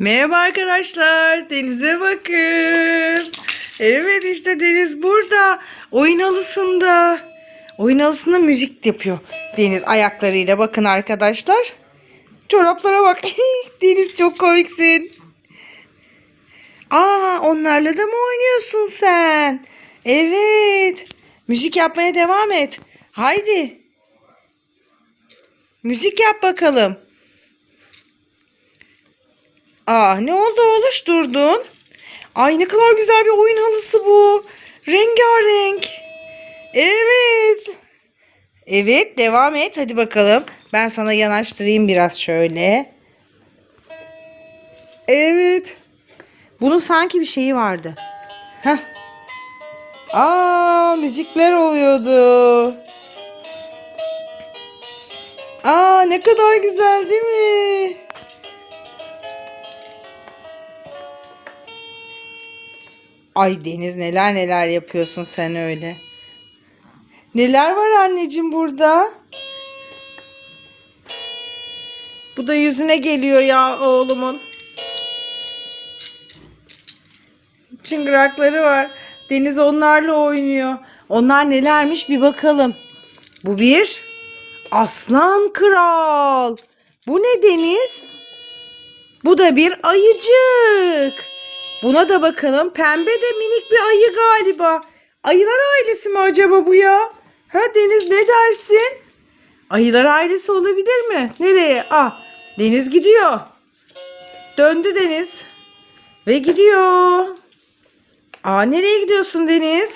Merhaba arkadaşlar. Denize bakın. Evet işte Deniz burada. Oyun halısında. Oyun halısında müzik yapıyor. Deniz ayaklarıyla bakın arkadaşlar. Çoraplara bak. Deniz çok komiksin. Aa onlarla da mı oynuyorsun sen? Evet. Müzik yapmaya devam et. Haydi. Müzik yap bakalım. Aa ne oldu oğluş durdun? Ay ne kadar güzel bir oyun halısı bu. Rengarenk. Evet. Evet devam et hadi bakalım. Ben sana yanaştırayım biraz şöyle. Evet. Bunun sanki bir şeyi vardı. Heh. Aa müzikler oluyordu. Aa ne kadar güzel değil mi? Ay Deniz neler neler yapıyorsun sen öyle. Neler var anneciğim burada? Bu da yüzüne geliyor ya oğlumun. Çıngırakları var. Deniz onlarla oynuyor. Onlar nelermiş bir bakalım. Bu bir aslan kral. Bu ne Deniz? Bu da bir ayıcık. Buna da bakalım. Pembe de minik bir ayı galiba. Ayılar ailesi mi acaba bu ya? Ha Deniz ne dersin? Ayılar ailesi olabilir mi? Nereye? Ah Deniz gidiyor. Döndü Deniz. Ve gidiyor. Aa nereye gidiyorsun Deniz?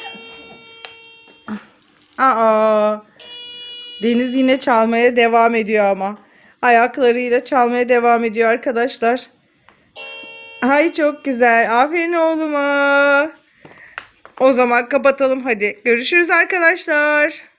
Aa Deniz yine çalmaya devam ediyor ama. Ayaklarıyla çalmaya devam ediyor arkadaşlar. Ay çok güzel. Aferin oğluma. O zaman kapatalım hadi. Görüşürüz arkadaşlar.